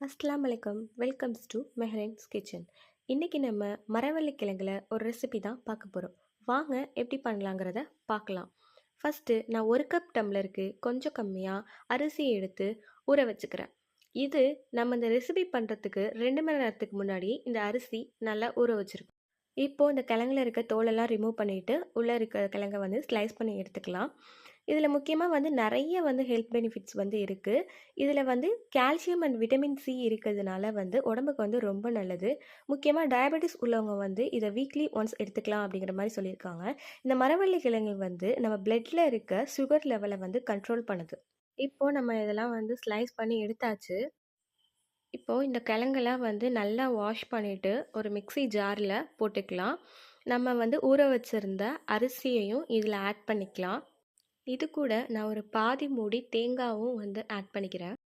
அஸ்லாம் வலைக்கம் welcomes to மெஹரன்ஸ் kitchen இன்றைக்கி நம்ம மரவள்ளி கிழங்குல ஒரு ரெசிபி தான் பார்க்க போகிறோம் வாங்க எப்படி பண்ணலாங்கிறத பார்க்கலாம். ஃபஸ்ட்டு நான் ஒரு கப் டம்ளருக்கு கொஞ்சம் கம்மியாக அரிசி எடுத்து ஊற வச்சுக்கிறேன். இது நம்ம இந்த ரெசிபி பண்ணுறதுக்கு ரெண்டு மணி நேரத்துக்கு முன்னாடி இந்த அரிசி நல்லா ஊற வச்சுருக்கோம். இப்போது இந்த கிழங்குல இருக்க தோலெல்லாம் ரிமூவ் பண்ணிவிட்டு உள்ளே இருக்க கிழங்க வந்து ஸ்லைஸ் பண்ணி எடுத்துக்கலாம். இதில் முக்கியமாக வந்து நிறைய வந்து ஹெல்த் பெனிஃபிட்ஸ் வந்து இருக்குது இதில் வந்து கால்சியம் அண்ட் விட்டமின் சி இருக்கிறதுனால வந்து உடம்புக்கு வந்து ரொம்ப நல்லது. முக்கியமாக டயபெட்டிஸ் உள்ளவங்க வந்து இதை வீக்லி ஒன்ஸ் எடுத்துக்கலாம் அப்படிங்கிற மாதிரி சொல்லியிருக்காங்க. இந்த மரவள்ளி கிழங்கு வந்து நம்ம பிளட்டில் இருக்க சுகர் லெவலை வந்து கண்ட்ரோல் பண்ணுது. இப்போது நம்ம இதெல்லாம் வந்து ஸ்லைஸ் பண்ணி எடுத்தாச்சு. இப்போது இந்த கிழங்கெல்லாம் வந்து நல்லா வாஷ் பண்ணிவிட்டு ஒரு மிக்சி ஜாரில் போட்டுக்கலாம். நம்ம வந்து ஊற வச்சுருந்த அரிசியையும் இதில் ஆட் பண்ணிக்கலாம். இது கூட நான் ஒரு பாதி மூடி தேங்காவும் வந்து ஆட் பண்ணிக்கிறேன்.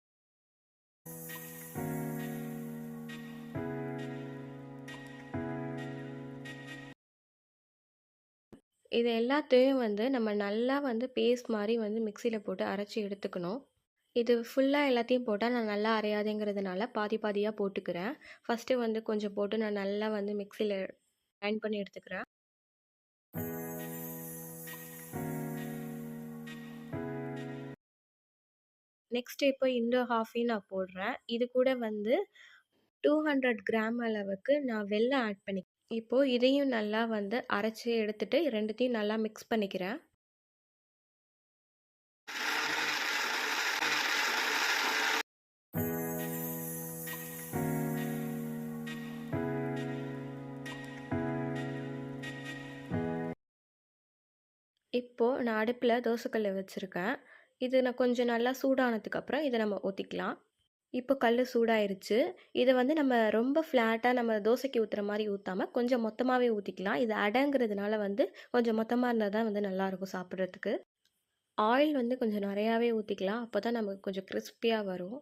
இது எல்லாத்தையும் வந்து நம்ம நல்லா வந்து பேஸ்ட் மாதிரி வந்து மிக்சியில் போட்டு அரைச்சி எடுத்துக்கணும். இது ஃபுல்லாக எல்லாத்தையும் போட்டால் நான் நல்லா அரையாதுங்கிறதுனால பாதி பாதியாக போட்டுக்கிறேன். ஃபஸ்ட்டு வந்து கொஞ்சம் போட்டு நான் நல்லா வந்து மிக்சியில் கிரைண்ட் பண்ணி எடுத்துக்கிறேன். நெக்ஸ்ட் இப்போ இண்டோ ஹாஃபையும் நான் போடுறேன். இது கூட வந்து டூ ஹண்ட்ரட் கிராம் அளவுக்கு நான் வெள்ளம் ஆட் பண்ணி இப்போது இதையும் நல்லா வந்து அரைச்சி எடுத்துட்டு ரெண்டுத்தையும் நல்லா மிக்ஸ் பண்ணிக்கிறேன். இப்போது நான் அடுப்பில் தோசைக்கல் வச்சுருக்கேன். இது நான் கொஞ்சம் நல்லா சூடானதுக்கப்புறம் இதை நம்ம ஊற்றிக்கலாம் இப்போ கல் சூடாயிருச்சு. இதை வந்து நம்ம ரொம்ப ஃப்ளாட்டாக நம்ம தோசைக்கு ஊற்றுற மாதிரி ஊற்றாமல் கொஞ்சம் மொத்தமாகவே ஊற்றிக்கலாம் இது அடங்கிறதுனால வந்து கொஞ்சம் மொத்தமாக இருந்தால் தான் வந்து நல்லாயிருக்கும் சாப்பிட்றதுக்கு. ஆயில் வந்து கொஞ்சம் நிறையாவே ஊற்றிக்கலாம் அப்போ தான் நமக்கு கொஞ்சம் கிறிஸ்பியாக வரும்.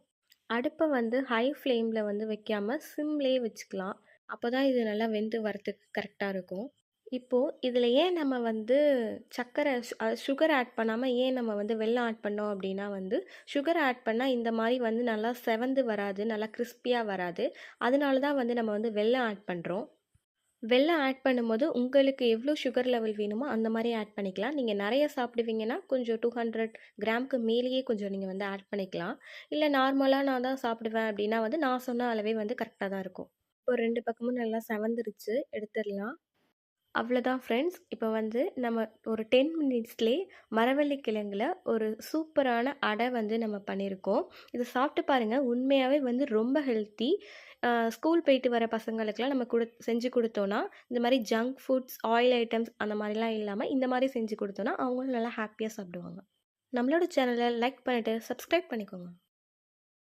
அடுப்பை வந்து ஹை ஃப்ளேமில் வந்து வைக்காமல் சிம்லேயே வச்சுக்கலாம். அப்போ தான் இது நல்லா வெந்து வரத்துக்கு கரெக்டாக இருக்கும். இப்போது இதில் ஏன் நம்ம வந்து சர்க்கரை சுகர் ஆட் பண்ணாமல் ஏன் நம்ம வந்து வெள்ளம் ஆட் பண்ணோம் அப்படின்னா வந்து சுகர் ஆட் பண்ணால் இந்த மாதிரி வந்து நல்லா செவந்து வராது நல்லா கிறிஸ்பியாக வராது. அதனால தான் வந்து நம்ம வந்து வெள்ளம் ஆட் பண்ணுறோம் வெள்ளம் ஆட் பண்ணும்போது உங்களுக்கு எவ்வளோ சுகர் லெவல் வேணுமோ அந்த மாதிரி ஆட் பண்ணிக்கலாம். நீங்கள் நிறைய சாப்பிடுவீங்கன்னா கொஞ்சம் டூ ஹண்ட்ரட் கிராமுக்கு மேலேயே கொஞ்சம் நீங்கள் வந்து ஆட் பண்ணிக்கலாம். இல்லை நார்மலாக நான் தான் சாப்பிடுவேன் அப்படின்னா வந்து நான் சொன்ன அளவே வந்து கரெக்டாக தான் இருக்கும். இப்போ ரெண்டு பக்கமும் நல்லா செவந்துருச்சு எடுத்துடலாம். அவ்வளோதான் ஃப்ரெண்ட்ஸ் இப்போ வந்து நம்ம ஒரு டென் மினிட்ஸ்லேயே மரவள்ளி கிழங்குல ஒரு சூப்பரான அடை வந்து நம்ம பண்ணியிருக்கோம். இதை சாப்பிட்டு பாருங்கள் உண்மையாகவே வந்து ரொம்ப ஹெல்த்தி ஸ்கூல் போயிட்டு வர பசங்களுக்கெலாம் நம்ம கொடு செஞ்சு கொடுத்தோன்னா இந்த மாதிரி ஜங்க் ஃபுட்ஸ் ஆயில் ஐட்டம்ஸ் அந்த மாதிரிலாம் இல்லாமல் இந்த மாதிரி செஞ்சு கொடுத்தோன்னா அவங்களும் நல்லா ஹாப்பியாக சாப்பிடுவாங்க. நம்மளோட சேனலை லைக் பண்ணிவிட்டு சப்ஸ்கிரைப் பண்ணிக்கோங்க.